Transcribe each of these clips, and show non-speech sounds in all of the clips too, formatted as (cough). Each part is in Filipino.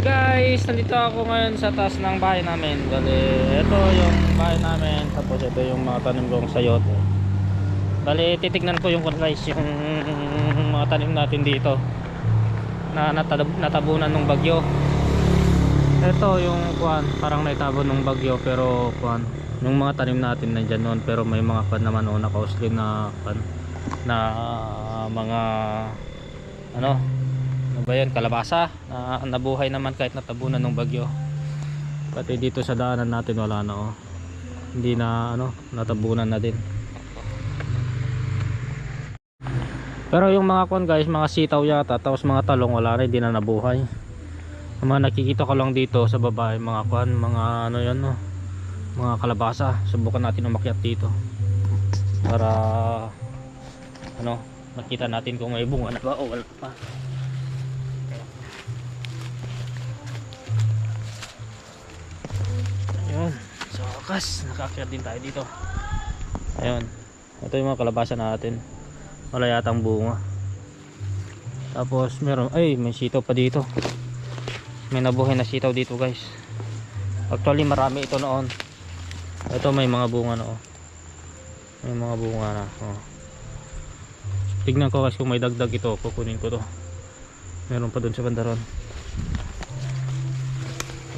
guys, nandito ako ngayon sa taas ng bahay namin. Bali, ito yung bahay namin. Tapos ito yung mga tanim kong sayote. Bali, titignan ko yung guys, yung (laughs) mga tanim natin dito. Na natab natabunan ng bagyo. Ito yung kuan, parang naitabon ng bagyo pero kuan, yung mga tanim natin nandiyan noon pero may mga kuan naman nakausli na kuan na ah, mga ano ano ba yan kalabasa? Na nabuhay naman kahit natabunan ng bagyo. Pati dito sa daanan natin wala na oh. Hindi na ano natabunan na din. Pero yung mga kon guys mga sitaw yata tapos mga talong wala na hindi na nabuhay. Mga nakikita ko lang dito sa baba mga kwan mga ano yan no? Mga kalabasa subukan natin umakyat dito. Para ano makita natin kung may bunga na ba o wala pa sa wakas nakakyat din tayo dito. Ayun. Ito yung mga kalabasa natin. Wala yatang bunga. Tapos meron ay may sitaw pa dito. May nabuhay na sitaw dito guys. Actually marami ito noon. Ito may mga bunga na oh. may mga bunga na oh. tignan ko kasi kung may dagdag ito. Kukunin ko to. Meron pa dun sa bandaron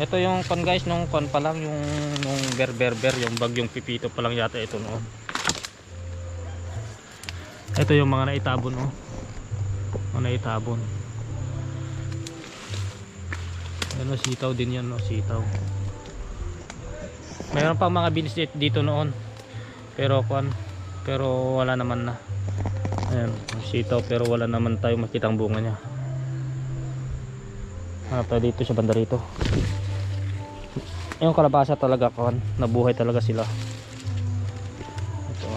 ito yung kon guys nung kon pa lang yung nung ber ber ber yung bagyong pipito pa lang yata ito noon ito yung mga naitabon oh mga naitabon ano sitaw din yan no sitaw. Mayroon pang mga beans dit- dito noon. Pero kwan pero wala naman na. Ayan sitaw pero wala naman tayo makitang bunga niya. Hanap tayo dito sa banda rito yung kalabasa talaga kwan nabuhay talaga sila. Ito.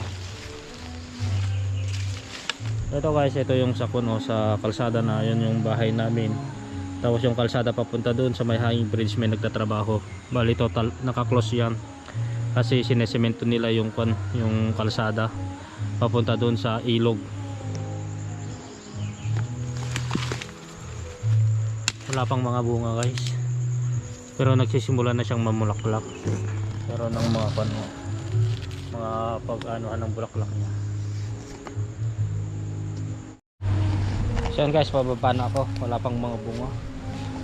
Ito guys ito yung sa kuno sa kalsada na yun yung bahay namin. Tapos yung kalsada papunta doon sa may hanging bridge may nagtatrabaho. Bali total naka-close yan. Kasi sinesemento nila yung kwan yung kalsada papunta doon sa ilog. Wala pang mga bunga guys pero nagsisimula na siyang mamulaklak pero ng mga kwan mo mga pag ano ng bulaklak niya So yan guys, pababa na ako. Wala pang mga bunga.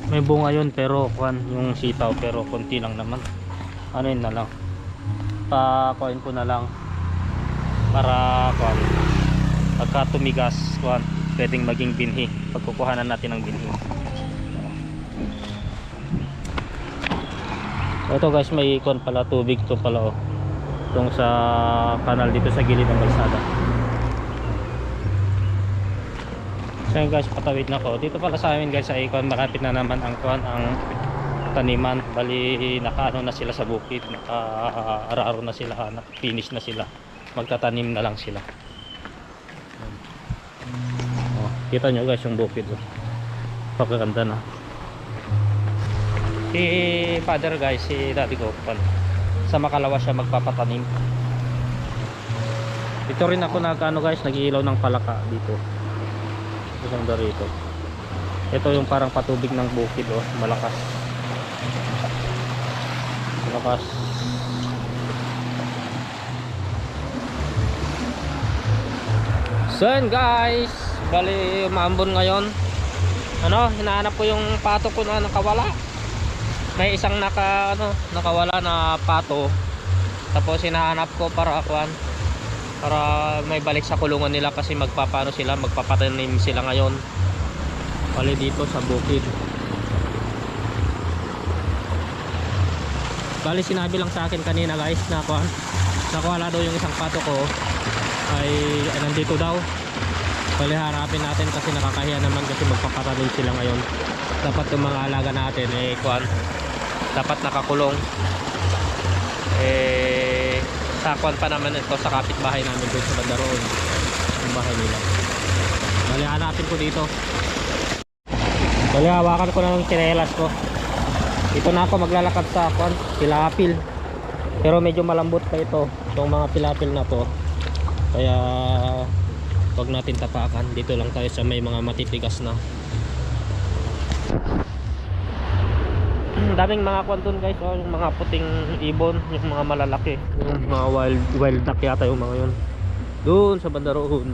May bunga yun pero kwan yung sitaw pero konti lang naman. Ano yun na lang. Pa-coin ko na lang para kwan pagka tumigas kwan pwedeng maging binhi pagkukuhanan natin ng binhi ito guys may kwan pala tubig to pala oh itong sa kanal dito sa gilid ng kalsada So yun guys, patawid na ko. Dito pala sa amin guys sa Icon, malapit na naman ang kuan ang taniman. Bali nakaano na sila sa bukid, naka-araro na sila, finish na sila. Magtatanim na lang sila. Oh, kita nyo guys yung bukid. Oh. Pagkaganda na. Si father guys, si daddy ko. Sa Makalawa siya magpapatanim. Dito rin ako nagano guys, nag-iilaw ng palaka dito. Isang rito ito. Yung parang patubig ng bukid oh. Malakas. Malakas. So guys. Bali umambon ngayon. Ano hinahanap ko yung pato ko na nakawala may isang naka ano nakawala na pato. Tapos hinahanap ko para akuan para may balik sa kulungan nila kasi magpapano sila magpapatanim sila ngayon. Pali dito sa bukid. Bali sinabi lang sa akin kanina guys na kuan nakuha daw yung isang pato ko ay, ay nandito daw. Bali harapin natin kasi nakakahiya naman kasi magpapatanim sila ngayon. Dapat yung mga alaga natin eh kuan dapat nakakulong. Eh sakwan pa naman ito sa kapitbahay namin doon sa banda roon yung bahay nila. Bali hanapin ko dito. Bali hawakan ko na ng chinelas ko. Ito na ako maglalakad sa kwan pilapil pero medyo malambot pa ito itong mga pilapil na to. Kaya wag natin tapakan. Dito lang tayo sa may mga matitigas na daming mga kwan doon guys, oh, yung mga puting ibon, yung mga malalaki, yung mga wild wild duck yata yung mga yun. Doon sa banda roon.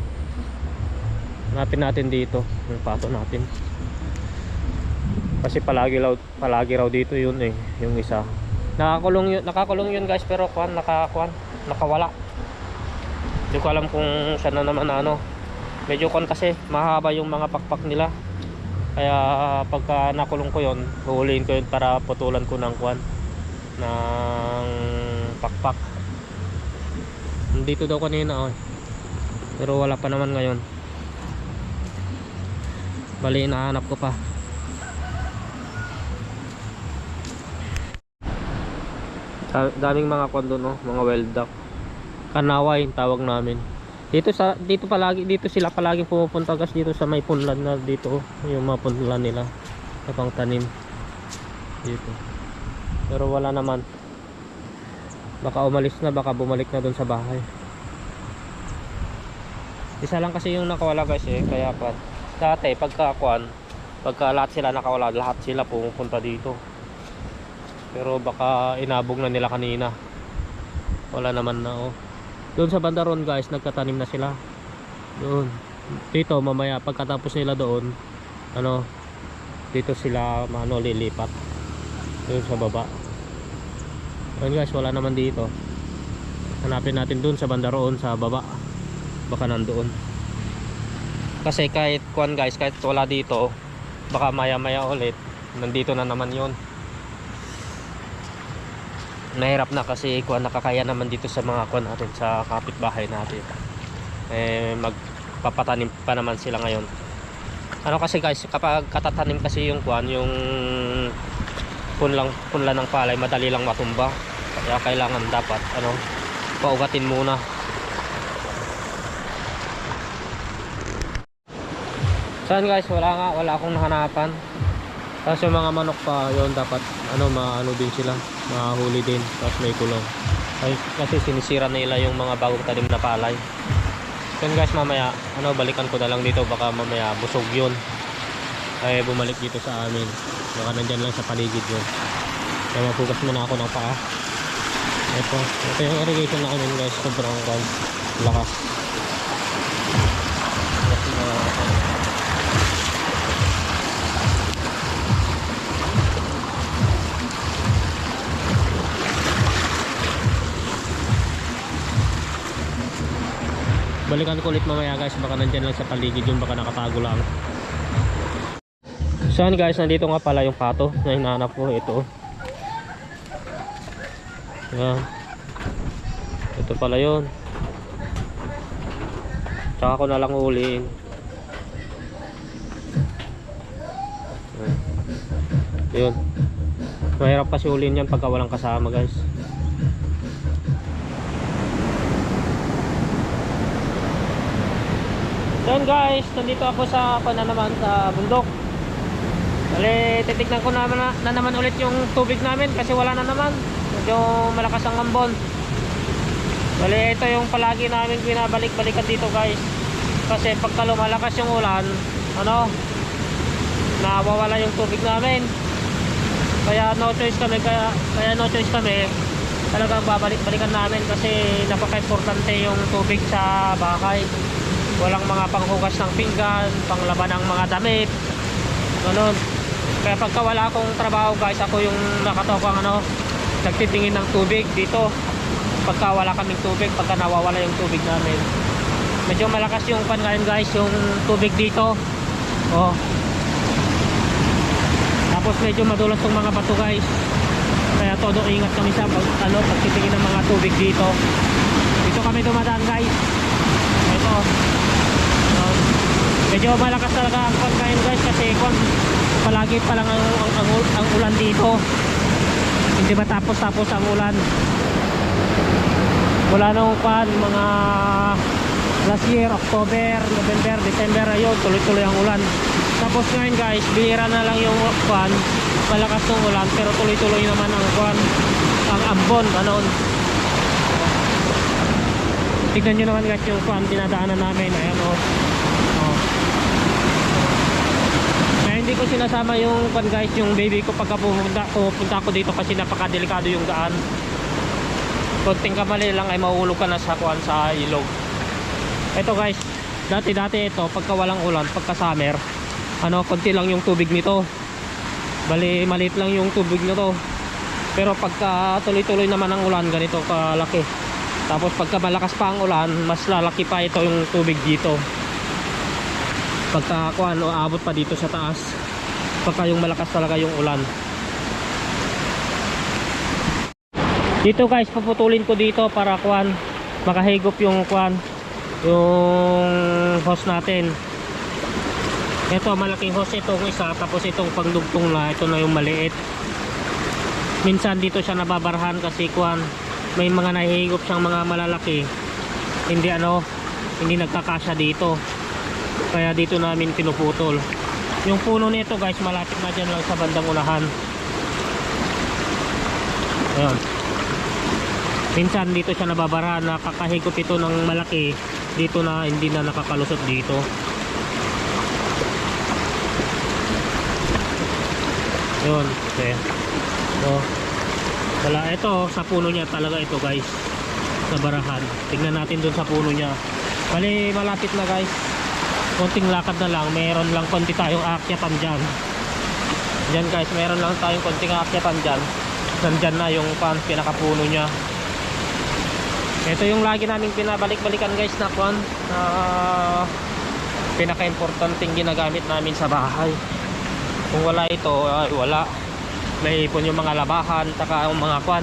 Hanapin natin dito, yung pato natin. Kasi palagi raw palagi raw dito yun eh, yung isa. Nakakulong yun, nakakulong yun guys, pero kwan nakakuan, nakawala. Hindi ko alam kung saan na naman ano. Medyo kwan kasi mahaba yung mga pakpak nila. Kaya pagka nakulong ko yon, huhulihin ko yun para putulan ko ng kwan ng pakpak. Dito daw kanina oh. Pero wala pa naman ngayon. Bali inahanap ko pa. Da- daming mga kwan doon, no? mga wild duck. Kanaway tawag namin. Dito sa dito palagi dito sila palagi pumupunta gas dito sa may punlan na dito oh, yung mga punlan nila sa pang tanim dito. Pero wala naman. Baka umalis na, baka bumalik na doon sa bahay. Isa lang kasi yung nakawala guys eh, kaya pa dati pagka kuan, pagka lahat sila nakawala, lahat sila pumupunta dito. Pero baka inabog na nila kanina. Wala naman na oh. Doon sa banda ron guys, nagtatanim na sila. Doon. Dito mamaya pagkatapos nila doon, ano, dito sila ano lilipat. Doon sa baba. Ayun guys, wala naman dito. Hanapin natin doon sa banda roon sa baba. Baka nandoon. Kasi kahit kuan guys, kahit wala dito, baka maya maya ulit, nandito na naman yon nahirap na kasi kuan nakakaya naman dito sa mga kuan natin sa kapitbahay natin. Eh magpapatanim pa naman sila ngayon. Ano kasi guys kapag katatanim kasi yung kuan yung punlang punla ng palay madali lang matumba. Kaya kailangan dapat ano paugatin muna. Saan guys? Wala nga wala akong nahanapan tapos yung mga manok pa yon dapat ano maano din sila mahuli din tapos may kulong ay, kasi sinisira nila yung mga bagong tanim na palay. Yun guys mamaya ano balikan ko na lang dito baka mamaya busog yun. Ay bumalik dito sa amin. Baka nandyan lang sa paligid yun. Kaya mapugas muna ako ng paa. Ito ito yung irrigation namin guys sobrang kwan lakas. Kasi, balikan ko ulit mamaya guys. Baka nandyan lang sa paligid yun. Baka nakatago lang. So guys. Nandito nga pala yung pato na hinahanap ko. Ito. Yan. Ito pala yun. Tsaka ko na lang uliin. Yun. Mahirap kasi uliin yan pagka walang kasama guys So guys, nandito ako sa pa na naman sa bundok. Bale, titignan ko na, na naman ulit yung tubig namin kasi wala na naman. Medyo malakas ang ambon. Bale, ito yung palagi namin binabalik-balikan dito guys. Kasi pagka lumalakas yung ulan, ano, nawawala yung tubig namin. Kaya no choice kami, kaya, kaya no choice kami. Talagang babalik-balikan namin kasi napaka-importante yung tubig sa bahay walang mga panghugas ng pinggan panglaban ng mga damit ganun. Kaya pagka wala akong trabaho guys ako yung nakatokang ano nagtitingin ng tubig dito. Pagka wala kaming tubig pagka nawawala yung tubig namin. Medyo malakas yung pan ngayon guys yung tubig dito. Oh. Tapos medyo madulas tong mga bato guys. Kaya todo ingat kami sa pag, ano, pagtitingin ng mga tubig dito. Dito kami dumadaan guys. Ito medyo malakas talaga ang kwan ngayon guys kasi kwan palagi pa lang ang, ang, ang, ang ulan dito. Hindi matapos tapos ang ulan? Wala nung kwan mga last year October, November, December ayun tuloy tuloy ang ulan. Tapos ngayon guys bihira na lang yung kwan malakas ng ulan pero tuloy tuloy naman ang kwan ang ambon ano? Tignan nyo naman guys yung kwan dinadaanan namin ayan o oh. oh. kaya hindi ko sinasama yung pan guys, yung baby ko pagka pumunta, pupunta ako dito kasi napakadelikado yung daan. Konting kamali lang ay mahulog ka na sa kuan sa ilog. Ito guys, dati-dati ito pagka walang ulan, pagka summer, ano, konti lang yung tubig nito. Bali, maliit lang yung tubig nito. Pero pagka tuloy-tuloy naman ang ulan, ganito kalaki. Tapos pagka malakas pa ang ulan, mas lalaki pa ito yung tubig dito. Pagka kuan, o abot pa dito sa taas. Pagka yung malakas talaga yung ulan. Dito guys, puputulin ko dito para kuan, makahigop yung kuan, yung hose natin. Ito, malaking hose itong isa, tapos itong pangdugtong na, ito na yung maliit. Minsan dito siya nababarahan kasi kuan, may mga nahihigop siyang mga malalaki. Hindi ano, hindi nagkakasya dito. Kaya dito namin pinuputol. Yung puno nito guys, malapit na dyan lang sa bandang unahan. Ayan. Minsan dito siya nababara, nakakahigop ito ng malaki. Dito na hindi na nakakalusot dito. Yun, okay. So, wala ito sa puno niya talaga ito guys. Sa barahan. Tingnan natin dun sa puno niya. Bali malapit na guys. Konting lakad na lang, meron lang konti tayong aakyatan dyan. Dyan guys, meron lang tayong konting aakyatan dyan. Nandyan na yung pan, pinakapuno niya. Ito yung lagi naming pinabalik-balikan guys na kwan na pinaka-importanting ginagamit namin sa bahay. Kung wala ito, ay wala. May ipon yung mga labahan, taka yung mga kwan,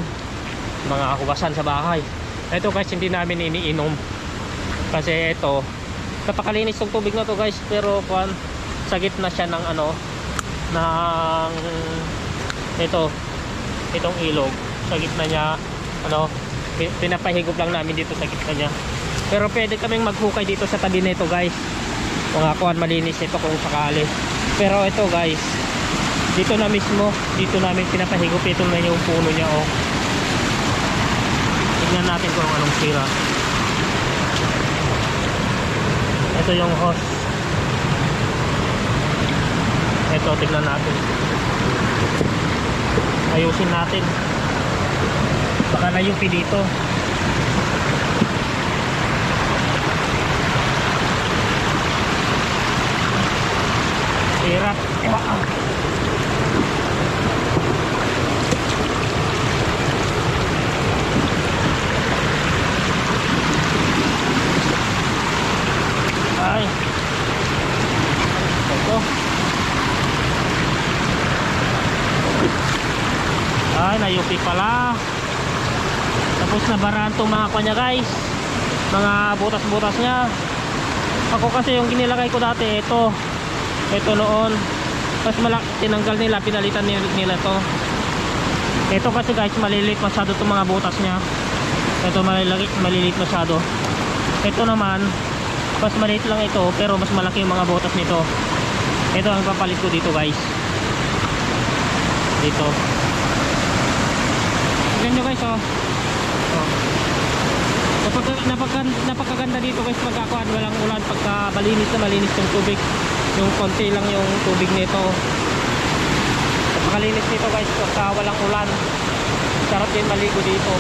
mga hugasan sa bahay. Ito guys, hindi namin iniinom. Kasi ito, napakalinis tong tubig na to guys, pero kwan, sa gitna siya ng ano, ng ito, itong ilog. Sa gitna niya, ano, pi- pinapahigop lang namin dito sa gitna niya. Pero pwede kaming maghukay dito sa tabi nito guys. Mga kuhan malinis ito kung sakali. Pero ito guys, dito na mismo, dito namin pinapahigop ito na yung puno niya oh. Tingnan natin kung anong sira. Ito yung hose. Ito, tignan natin. Ayusin natin. Baka na yung dito. Hirap. Ay. Ito. Ay, nayupi pala. Tapos nabaraan tong mga kanya guys. Mga butas-butas niya. Ako kasi yung ginilagay ko dati, ito. Ito noon. Tapos malaki, tinanggal nila, pinalitan nila to. Ito kasi guys, maliliit masyado itong mga butas niya. Ito maliliit, maliliit masyado. Ito naman, mas maliit lang ito, pero mas malaki yung mga butas nito. Ito ang papalit ko dito guys. Dito. Tignan nyo guys oh. oh. Napaka, napaka, napakaganda dito guys pagkakuan walang ulan pagka malinis na malinis yung tubig. Yung konti lang yung tubig nito. Napakalinis nito guys pagka walang ulan. Sarap din maligo dito.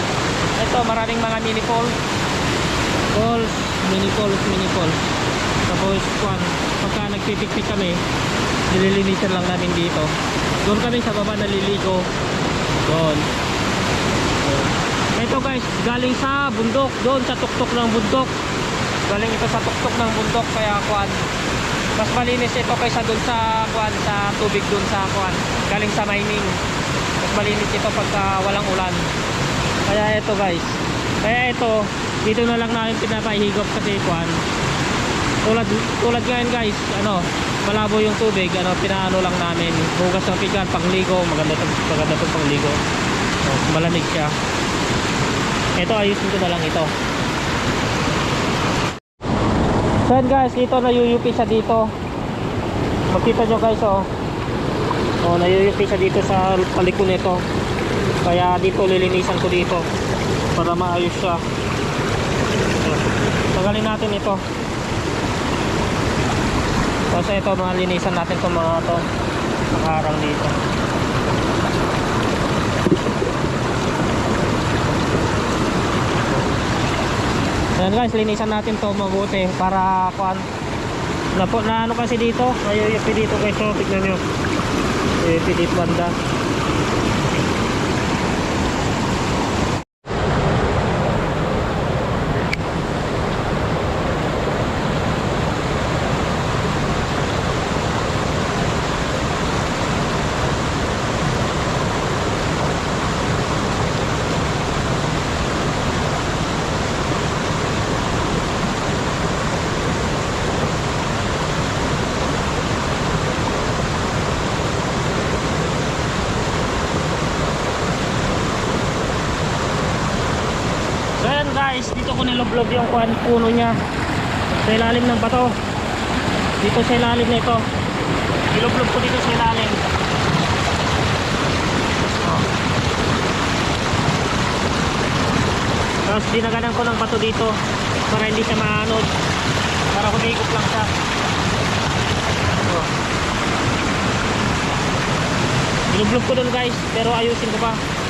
Ito maraming mga mini falls falls mini falls mini falls tapos kuan pagka nagpipikpik kami nililinisan lang namin dito. Doon kami sa baba naliligo. Doon ito guys, galing sa bundok, doon sa tuktok ng bundok. Galing ito sa tuktok ng bundok kaya kuan. Mas malinis ito kaysa doon sa kuan sa tubig doon sa kuan. Galing sa mining. Mas malinis ito pagka walang ulan. Kaya ito guys. Kaya ito, dito na lang namin pinapahigop kasi kuan. Tulad tulad ngayon guys, ano, malabo yung tubig, ano, pinaano lang namin. Hugas ng pigan, pangligo, maganda to, maganda to pangligo. Oh, malamig siya. Ito ayusin ko na lang ito. So yan guys, dito nayuyupi siya dito. Makita nyo guys oh. Oh, nayuyupi siya dito sa paliko nito. Kaya dito lilinisan ko dito para maayos siya. Tagalin natin ito. Kasi ito mga linisan natin itong mga to. Nakaharang dito. Ayan guys, linisan natin to mabuti para kuan na po na ano kasi dito, ayuyupi dito guys, so tignan nyo. Ayuyupi dito banda. So ayan niloblob yung kuan puno niya sa ilalim ng bato. Dito sa ilalim nito. Niloblob ko dito sa ilalim. Tapos dinaganan ko ng bato dito para hindi siya maanod. Para kumikot lang siya. Niloblob ko dun guys, pero ayusin ko pa.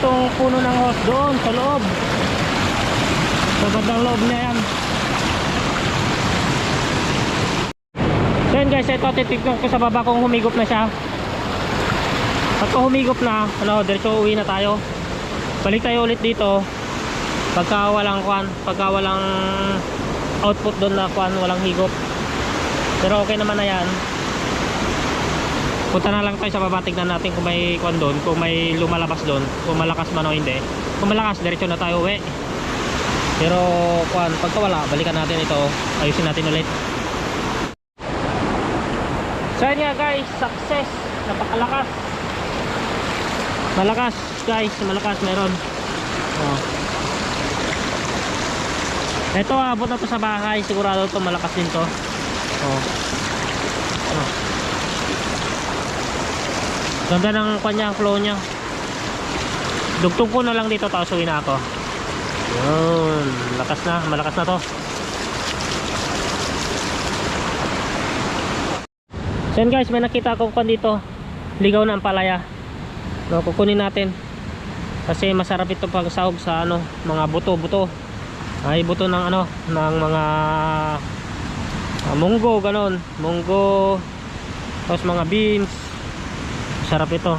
Tong puno ng hose doon sa loob. Sa bandang loob na yan. So yun guys, ito titignan ko sa baba kung humigop na siya. Pagka humigop na, ano, diretso uwi na tayo. Balik tayo ulit dito. Pagka walang kwan, pagka walang output doon na kwan, walang higop. Pero okay naman na yan punta na lang tayo sa baba tignan natin kung may kwan doon kung may lumalabas doon kung malakas man o hindi. Kung malakas diretso na tayo uwi. Pero kwan pagka wala balikan natin ito. Ayusin natin ulit. So yun nga guys. Success. Napakalakas. Malakas guys. Malakas meron. Oh. ito abot na to sa bahay. Sigurado to malakas din to. Oh. Ganda ng kanya, flow niya. Dugtong ko na lang dito tapos uwi na ako. Yun, lakas na, malakas na to. So guys, may nakita ko kung dito. Ligaw na ang palaya. No, kukunin natin. Kasi masarap ito pag sahog sa ano, mga buto-buto. Ay buto ng ano, ng mga ah, munggo ganon. Munggo tapos mga beans sarap ito.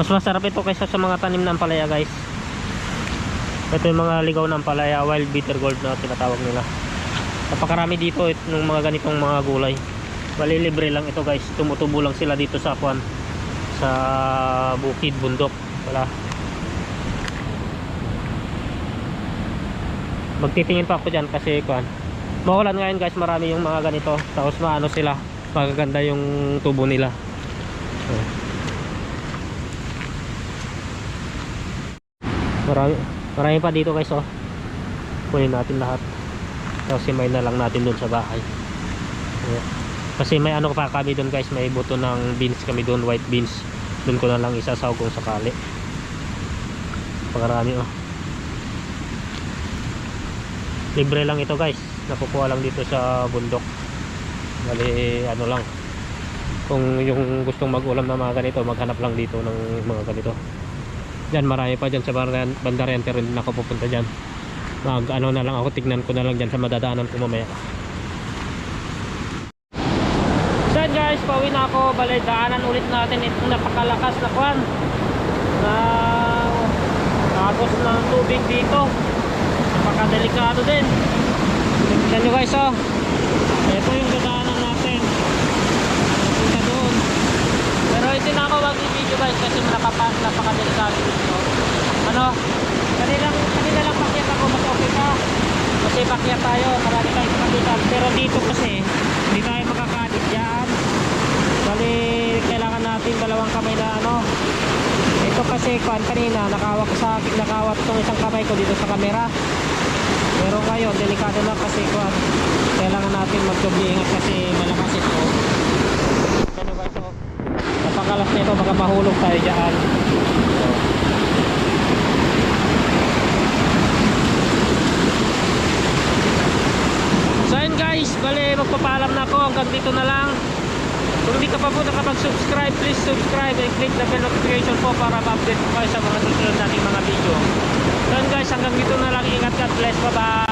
Mas masarap ito kaysa sa mga tanim ng palaya guys. Ito yung mga ligaw ng palaya wild bitter gold na tinatawag nila. Napakarami dito it, ng mga ganitong mga gulay. Bali libre lang ito guys. Tumutubo lang sila dito sa kwan sa bukid bundok. Wala. Magtitingin pa ako dyan kasi kwan Maulan ngayon guys, marami yung mga ganito. Tapos maano sila, magaganda yung tubo nila. Marami, marami pa dito guys oh. Kunin natin lahat. Tapos simay na lang natin doon sa bahay. Ayan. Kasi may ano pa kami doon guys, may buto ng beans kami doon, white beans. Doon ko na lang isasaw kung sakali. Pakarami oh. Libre lang ito guys. Nakukuha lang dito sa bundok. Bali ano lang. Kung yung gustong mag-ulam na mga ganito, maghanap lang dito ng mga ganito. Diyan marami pa dyan sa Bandarente rin ako pupunta dyan. Mag ano na lang ako, tignan ko na lang dyan sa madadaanan ko mamaya. So guys, pauwi na ako. Bali, daanan ulit natin itong napakalakas na kwan. Na agos ng tubig dito. Napakadelikado din. Tignan nyo guys oh. Ito yung dadaanan natin. Punta doon. Hindi na ako mag-video guys kasi napaka, napakadelikado dito. Ano? Kanilang, kanila lang pakyat ako mas okay pa. Kasi pakyat tayo, marami tayong kapitan. Pero dito kasi, hindi tayo makakadit dyan. Bali, kailangan natin dalawang kamay na ano. Ito kasi, kuan kanina, nakawak sa akin, nakawat itong isang kamay ko dito sa camera. Pero ngayon, delikado na kasi kuan. Kailangan natin ingat kasi malakas ito. Ano ba ito? Napakalas nito, baka mahulog tayo dyan. So yun guys, bali magpapaalam na ako hanggang dito na lang. Kung hindi ka pa po nakapag-subscribe, please subscribe and click the bell notification po para ma-update po kayo sa mga susunod nating mga video. So guys, hanggang dito na lang. Ingat God bless. Bye-bye.